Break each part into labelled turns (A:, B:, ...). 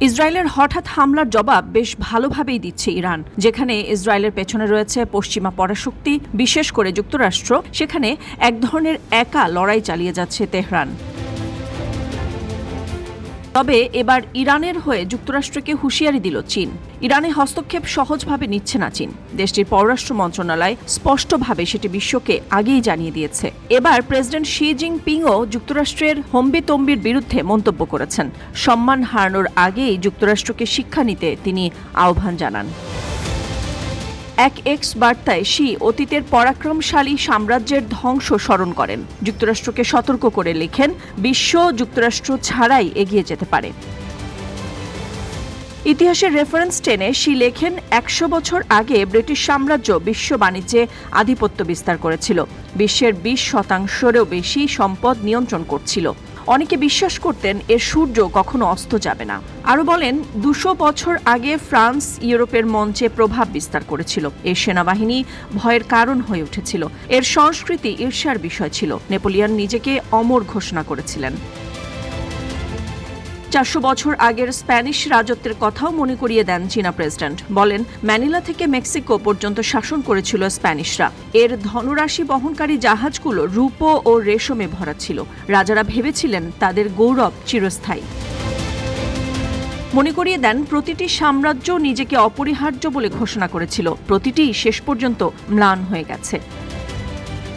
A: ইসরায়েলের হঠাৎ হামলার জবাব বেশ ভালোভাবেই দিচ্ছে ইরান। যেখানে ইসরায়েলের পেছনে রয়েছে পশ্চিমা পরাশক্তি, বিশেষ করে যুক্তরাষ্ট্র। সেখানে এক ধরনের একা লড়াই চালিয়ে যাচ্ছে তেহরান। তবে এবার ইরানের হয়ে যুক্তরাষ্ট্রকে হুঁশিয়ারি দিল চীন। ইরানে হস্তক্ষেপ সহজভাবে নিচ্ছে না চীন। দেশটির পররাষ্ট্র মন্ত্রণালয় স্পষ্টভাবে সেটি বিশ্বকে আগেই জানিয়ে দিয়েছে। এবার প্রেসিডেন্ট শি জিনপিংও যুক্তরাষ্ট্রের হম্বি তম্বির বিরুদ্ধে মন্তব্য করেছেন। সম্মান হারানোর আগেই যুক্তরাষ্ট্রকে শিক্ষা নিতে তিনি আহ্বান জানান। এক এক্স বার্তায় শি অতীতের পরাক্রমশালী সাম্রাজ্যের ধ্বংস স্মরণ করেন। যুক্তরাষ্ট্রকে সতর্ক করে লিখেন, বিশ্ব যুক্তরাষ্ট্র ছাড়াই এগিয়ে যেতে পারে। ইতিহাসের রেফারেন্স টেনে শি লেখেন, একশো বছর আগে ব্রিটিশ সাম্রাজ্য বিশ্ব বাণিজ্যে আধিপত্য বিস্তার করেছিল। বিশ্বের বিশ শতাংশেরও বেশি সম্পদ নিয়ন্ত্রণ করছিল। অনেকে বিশ্বাস করতেন এর সূর্য কখনো অস্ত যাবে না। আরও বলেন, দুশো বছর আগে ফ্রান্স ইউরোপের মঞ্চে প্রভাব বিস্তার করেছিল। এর সেনাবাহিনী ভয়ের কারণ হয়ে উঠেছিল। এর সংস্কৃতি ঈর্ষার বিষয় ছিল। নেপোলিয়ান নিজেকে অমর ঘোষণা করেছিলেন। চারশো বছর আগের স্প্যানিশ রাজত্বের কথাও মনে করিয়ে দেন চীনা প্রেসিডেন্ট। বলেন, ম্যানিলা থেকে মেক্সিকো পর্যন্ত শাসন করেছিল স্প্যানিশরা। এর ধনরাশি বহনকারী জাহাজগুলো রূপ ও রেশমে ভরা ছিল। রাজারা ভেবেছিলেন তাদের গৌরব চিরস্থায়ী। মনে করিয়ে দেন, প্রতিটি সাম্রাজ্য নিজেকে অপরিহার্য বলে ঘোষণা করেছিল। প্রতিটি শেষ পর্যন্ত ম্লান হয়ে গেছে।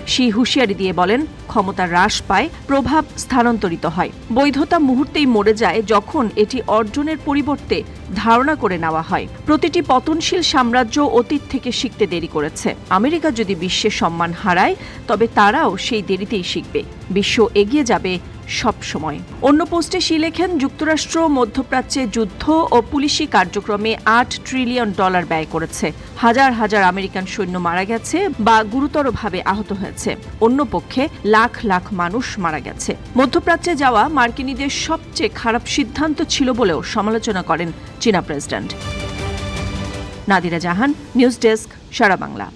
A: শি হুঁশিয়ারি দিয়ে বলেন, ক্ষমতা হ্রাস পায়, প্রভাব স্থানান্তরিত হয়। বৈধতা মুহূর্তেই মরে যায় যখন এটি অর্জনের পরিবর্তে ধারণা করে নেওয়া হয়। প্রতিটি পতনশীল সাম্রাজ্য অতীত থেকে শিখতে দেরি করেছে। আমেরিকা যদি বিশ্বের সম্মান হারায়, তবে তারাও সেই দেরিতেই শিখবে। বিশ্ব এগিয়ে যাবে সব সময়। অন্য পোস্টে শি লেখেন, যুক্তরাষ্ট্র, মধ্যপ্রাচ্যে যুদ্ধ ও পুলিশি কার্যক্রমে আট ট্রিলিয়ন ডলার ব্যয় করেছে। হাজার হাজার আমেরিকান সৈন্য মারা গেছে বা গুরুতরভাবে আহত হয়েছে। অন্য পক্ষে লাখ লাখ মানুষ মারা গেছে। মধ্যপ্রাচ্যে যাওয়া মার্কিনীদের সবচেয়ে খারাপ সিদ্ধান্ত ছিল বলেও সমালোচনা করেন চীনা president. Nadira Jahan, news desk, Sara Bangla.